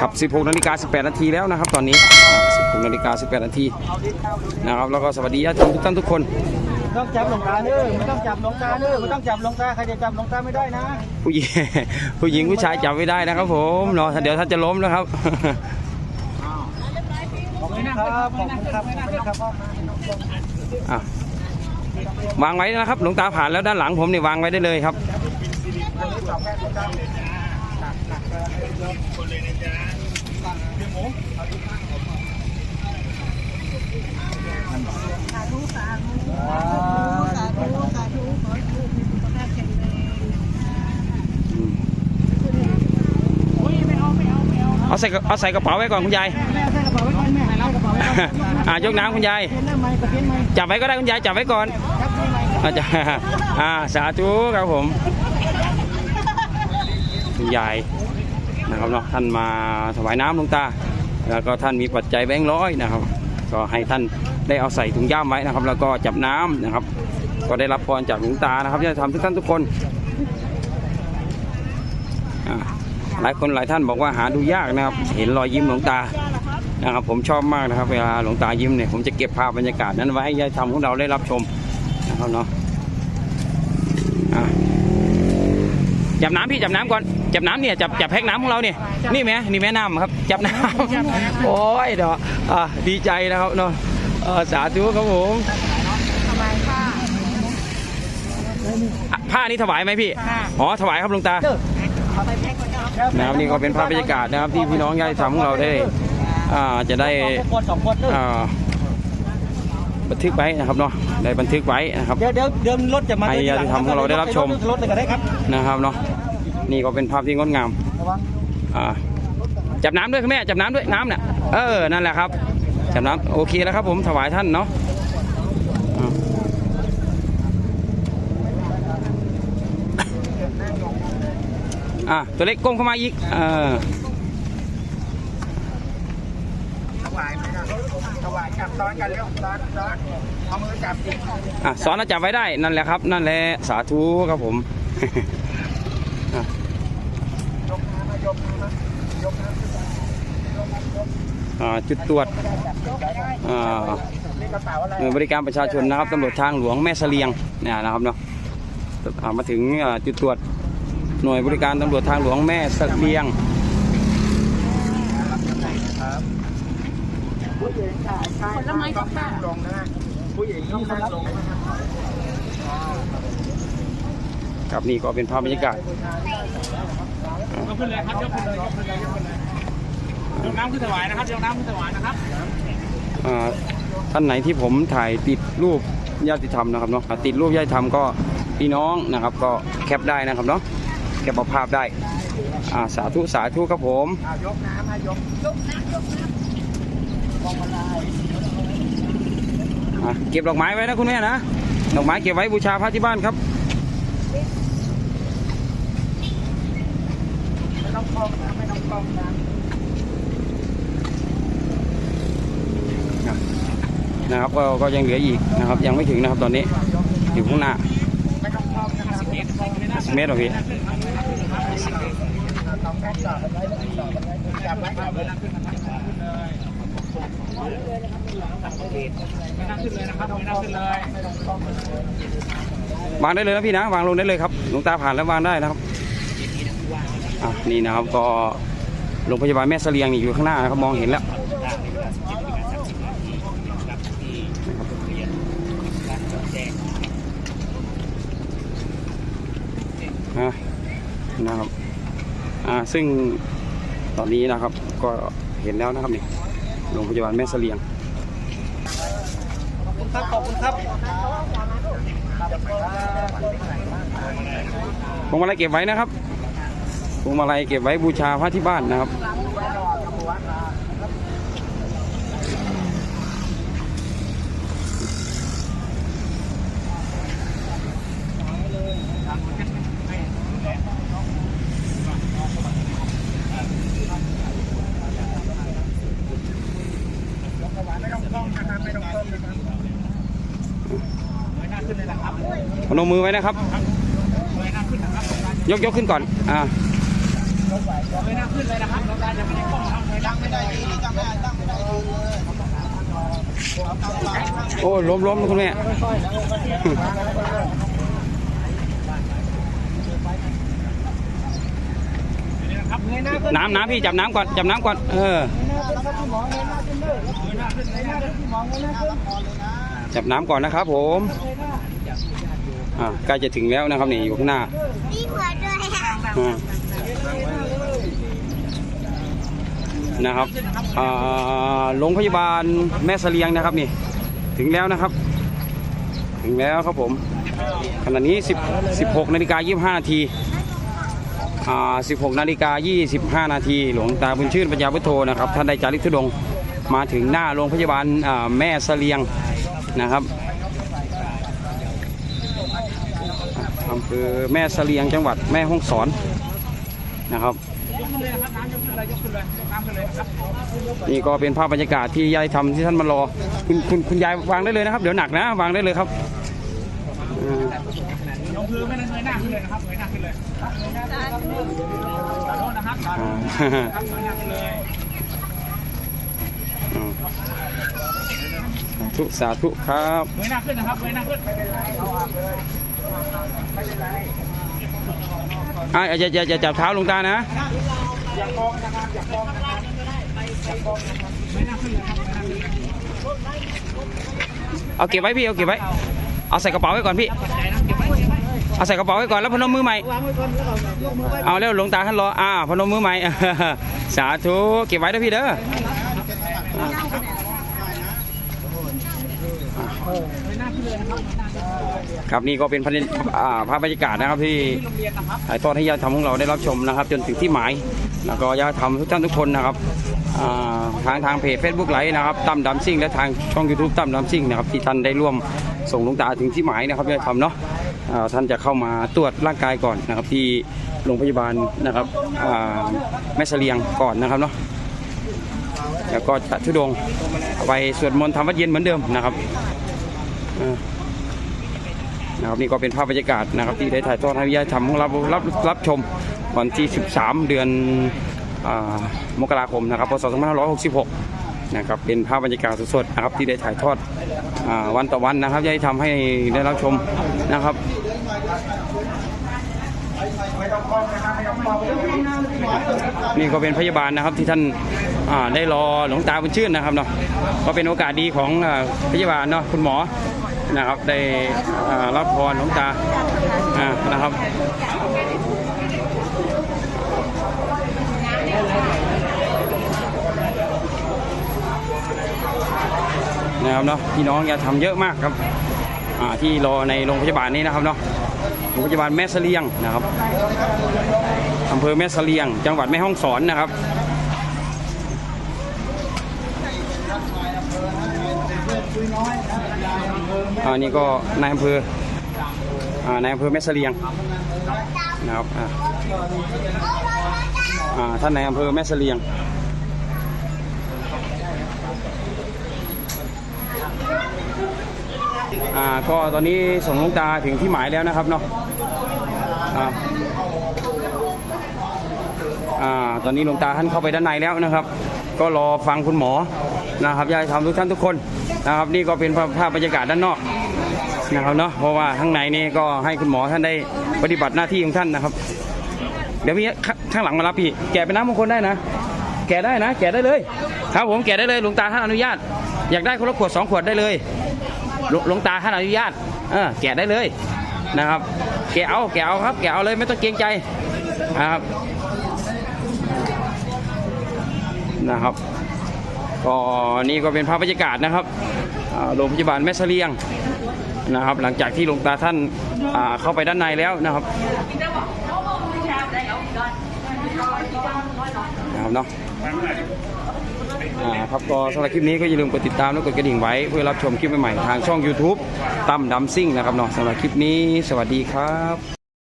ครับ 16นาฬิกา18 นาทีแล้วนะครับ ตอนนี้ 16นาฬิกา18 นาทีนะครับแล้วก็สวัสดีญาติโยมทุกท่านทุกคนต้องจับหลวงตาเด้อไม่ต้องจับหลวงตาเด้อไม่ต้องจับหลวงตาใครจะจับหลวงตาไม่ได้นะ ผู้หญิงผู้หญิงผู้ชายจับไม่ได้นะครับผมเนาะเดี๋ยวท่านจะล้มนะครับขอบคุณครับขอบคุณครับขอบคุณครับอะวางไว้นะครับหลวงตาผ่านแล้วด้านหลังผมนี่วางไว้ได้เลยครับ สาธุสาธุสาธุสาธุขอให้ลูกมีสุขภาพแข็งแรงเอาใส่กระเอาใส่กระเป๋าไว้ก่อนคุณยาย แม่ใส่กระเป๋าไว้ก่อนแม่ใส่กระเป๋าไว้ก่อนอ่ายกน้ำคุณยายเพี้ยนได้ไหมกระเพี้ยนไหมจับไว้ก็ได้คุณยายจับไว้ก่อนครับได้ไหม อาจารย์อ่าสาธุครับผม คุณยายนะครับเนาะท่านมาถวายน้ำหลวงตา แล้วก็ท่านมีปัจจัยแบงค์ร้อยนะครับ ก็ให้ท่านได้เอาใส่ถุงย่ามไว้นะครับ แล้วก็จับน้ำนะครับ ก็ได้รับพรจากหลวงตานะครับที่จะทำทุกท่านทุกคนหลายคนหลายท่านบอกว่าหาดูยากนะครับ เห็นรอยยิ้มหลวงตานะครับผมชอบมากนะครับ เวลาหลวงตายิ้มเนี่ยผมจะเก็บภาพบรรยากาศนั้นไว้ให้ญาติธรรมของเราได้รับชมนะครับเนาะ จับน้ำพี่จับน้ำก่อนจับน้ำเนี่ยจับจับแพ็กน้ำของเราเนี่ยนี่ไหมนี่แม่น้ำครับ จับน้ำโอ้ยเดี๋ยวอะดีใจนะครับเนาะเออสาธุครับผมทำไมค่ะอะผ้านี้ถวายไหมพี่ อ๋อถวายครับหลวงตาเอาไปแพ็คไว้เนาะนะครับนี่ก็เป็นภาพบรรยากาศนะครับที่พี่น้องญาติธรรมของเราได้อ่าจะได้ บันทึกไว้นะครับเนาะได้บันทึกไว้นะครับเดี๋ยวเดี๋ยวเดี๋ยวรถจะมาให้ญาติธรรมของเราได้รับชมรถเลยก็ได้ครับนะครับเนาะนี่ก็เป็นภาพที่งดงามระวังอ่าจับน้ำด้วยคุณแม่จับน้ำด้วยน้ำเนี่ยเออนั่นแหละครับจับน้ำโอเคแล้วครับผมถวายท่านเนาะอ่าอะตัวเล็กก้มเข้ามาอีกเออ ถวายไม่ได้ถ วายจับซ้อนกันเร็วซ้อนซ้อนเอามือจับสิอะสอนแล้วจับไว้ได้นั่นแหละครับ นั่นแหละสาธุครับผมยกน้ำมายกน้ำมายกน้ำอ่าจุดตรวจอ่าหน่วยบริการประชาชนนะครับตำรวจทางหลวงแม่เสลียงเนี่ยนะครับเนาะมาถึงจุดตรวจหน่วยบริการตำรวจทางหลวงแม่เสลียง ผลไม้ก็ค่ะลงนะฮะผู้หญิงต้องนั่งลงนะครับครับนี่ก็เป็นภาพบรรยากาศยกขึ้นเลยครับยกขึ้นเลยยกขึ้นเลยยกขึ้นเลยยกน้ำขึ้นถวายนะครับยกน้ำขึ้นถวายนะครับอ่าท่านไหนที่ผมถ่ายติดรูปญาติธรรมนะครับเนาะอ่าติดรูปญาติธรรมก็พี่น้องนะครับ ก็แคปได้นะครับเนาะแคปเอาภาพได้อ่าสาธุสาธุครับผมอ่ายกน้ำให้ยกยกน้ำยกน้ำ เก็บดอกไม้ไว้นะคุณแม่นะ ดอกไม้เก็บไว้บูชาพระที่บ้านครับไม่ต้องคล้องนะไม่ต้องคล้องนะนะครับก็ก็ยังเหลืออีกนะครับ ยังไม่ถึงนะครับตอนนี้อยู่ข้างหน้าเมตรหรอพี่สองแพ็คต่อกันไว้ต่อกันไว้จับไว้จับไว้ วางได้เลยนะพี่นะวางลงได้เลยครับหลวงตาผ่านแล้ววางได้นะครับอะนี่นะครับก็โรงพยาบาลแม่เสลียงนี่อยู่ข้างหน้านะครับมองเห็นแล้วนะครับอ่าซึ่งตอนนี้นะครับก็เห็นแล้วนะครับนี่ โรงพยาบาลแม่เสลียงครับขอบคุณครับพวงมาลัยเก็บไว้นะครับพวงมาลัยเก็บไว้บูชาพระที่บ้านนะครับ ไม่ต้องคล้องนะครับไม่ต้องคล้องนะครับ ไม่นั่งขึ้นเลยนะครับ พนมมือไว้นะครับ ยกยกขึ้นก่อน อ่าไม่นั่งขึ้นเลยนะครับเราจะไม่ได้ของตั้งไม่ได้ยืนตั้งไม่ได้ตั้งไม่ได้ยืนเลยโอ้ล้มล้มคุณแม่ครับเน้าขึ้นน้ำน้ำพี่จับน้ำก่อนจับน้ำก่อน เออจับน้ำก่อนนะครับผม อ่าใกล้จะถึงแล้วนะครับนี่อยู่ข้างหน้ามีหัวด้วยค่ะอ่านะครับอ่าโรงพยาบาลแม่เสลียงนะครับนี่ ถึงแล้วนะครับ ถึงแล้วครับผมขณะนี้10 16นาฬิกา25นาทีอ่า16นาฬิกา25 นาที หลวงตาบุญชื่นปัญญาพุทโธนะครับท่านได้จาริกธุดงค์มาถึงหน้าโรงพยาบาลอ่าแม่เสลียงนะครับ อำเภอแม่เสลียงจังหวัดแม่ฮ่องสอนนะครับยกขึ้นเลยนะครับน้ำยกขึ้นเลยยกขึ้นเลยยกน้ำขึ้นเลยนะครับ นี่ก็เป็นภาพบรรยากาศที่ยายทำที่ท่านมารอคุณคุณคุณยายวางได้เลยนะครับ เดี๋ยวหนักนะ วางได้เลยครับอ่ายกมือไม่ต้องเงยหน้าขึ้นเลยนะครับเงยหน้าขึ้นเลยขอโทษนะครับขอโทษอ่าครับเงยหน้าขึ้นเลยอ่าสาธุสาธุครับเงยหน้าขึ้นนะครับเงยหน้าขึ้น อ่าอย่าอย่าอย่าจับเท้าหลวงตานะเอาเก็บไว้พี่เอาเก็บไว้เอาใส่กระเป๋าไว้ก่อนพี่เอาใส่กระเป๋าไว้ก่อนแล้วพนมมือใหม่เอาแล้วหลวงตาท่านรออ่าพนมมือใหม่สาธุเก็บไว้นะพี่เด้อ ครับนี่ก็เป็นภาพบรรยากาศนะครับที่ถ่ายทอดให้ญาติธรรมของเราได้รับชมนะครับ จนถึงที่หมายแล้วก็ญาติธรรมทุกท่านทุกคนนะครับทางทางเพจ Facebook ไลฟ์นะครับตั้มดำซิ่งและทางช่อง YouTube ตั้มดำซิ่งนะครับที่ท่านได้ร่วมส่งลวงตาถึงที่หมายนะครับญาติธรรมเนาะท่านจะเข้ามาตรวจร่างกายก่อนนะครับ ที่โรงพยาบาลนะครับแม่เสลียงก่อนนะครับเนาะแล้วก็จะทุดงไปสวดมนต์ทำวัดเย็นเหมือนเดิมนะครับ นะครับนี่ก็เป็นภาพบรรยากาศนะครับที่ได้ถ่ายทอดให้ญาติธรรมของเรารับรับชมวันที่ 13 เดือนอมกราคมนะครับพศ2566 นะครับเป็นภาพบรรยากาศสดๆนะครับที่ได้ถ่ายทอดอวันต่อวันนะครับญาติธรรมให้ได้รับชมนะครับนี่ก็เป็นพยาบาลนะครับที่ท่านได้รอหลวงตาบุญชื่นนะครับเนาะก็เป็นโอกาสดีของอพยาบาลเนาะคุณหมอ นะครับ ได้รับพรหลวงตานะครับนะครับเนาะพี่น้องอย่าทำเยอะมากครับที่รอในโรงพยาบาลนี้นะครับเนาะโรงพยาบาลแม่เสลียงนะครับอำเภอแม่เสลียง จังหวัดแม่ฮ่องสอนนะครับ อันนี้ก็นายอำเภออ่านายอำเภอแม่เสลียงนะครับอ่าท่านนายอำเภอแม่เสลียงอ่าก็ตอนนี้ส่งหลวงตาถึงที่หมายแล้วนะครับเนาะอ่าอ่าตอนนี้หลวงตาท่านเข้าไปด้านในแล้วนะครับ ก็รอฟังคุณหมอ นะครับญาติธรรมทุกท่านทุกคนนะครับ นี่ก็เป็นภาพบรรยากาศด้านนอกนะครับเนาะเพราะว่าข้างในนี่ก็ให้คุณหมอท่านได้ปฏิบัติหน้าที่ของท่านนะครับ เดี๋ยวมีข้าข้างหลังมารับพี่แกะเป็นน้ำมงคลได้นะ แกะได้นะ แกะได้เลย ครับผมแกะได้เลยหลวงตาท่านอนุญาต อยากได้คนละขวดสองขวดได้เลยหลวงหลวงตาท่านอนุญาตเออแกะได้เลยนะครับ แกะเอาแกะเอาครับ แกะเอาเลยไม่ต้องเกรงใจนะครับนะครับ ก็นี่ก็เป็นภาพบรรยากาศนะครับโรงพยาบาลแม่เสลียงนะครับ หลังจากที่หลวงตาท่านาเข้าไปด้านในแล้วนะครับนะครับเนาะครับก็สำหรับคลิปนี้ก็อย่าลืมกดติดตามและกดกระดิ่งไว้เพื่อรับชมคลิปใหม่ๆทางช่อง YouTube ตั้มดำซิ่งนะครับเนาะสำหรับคลิปนี้ สวัสดีครับ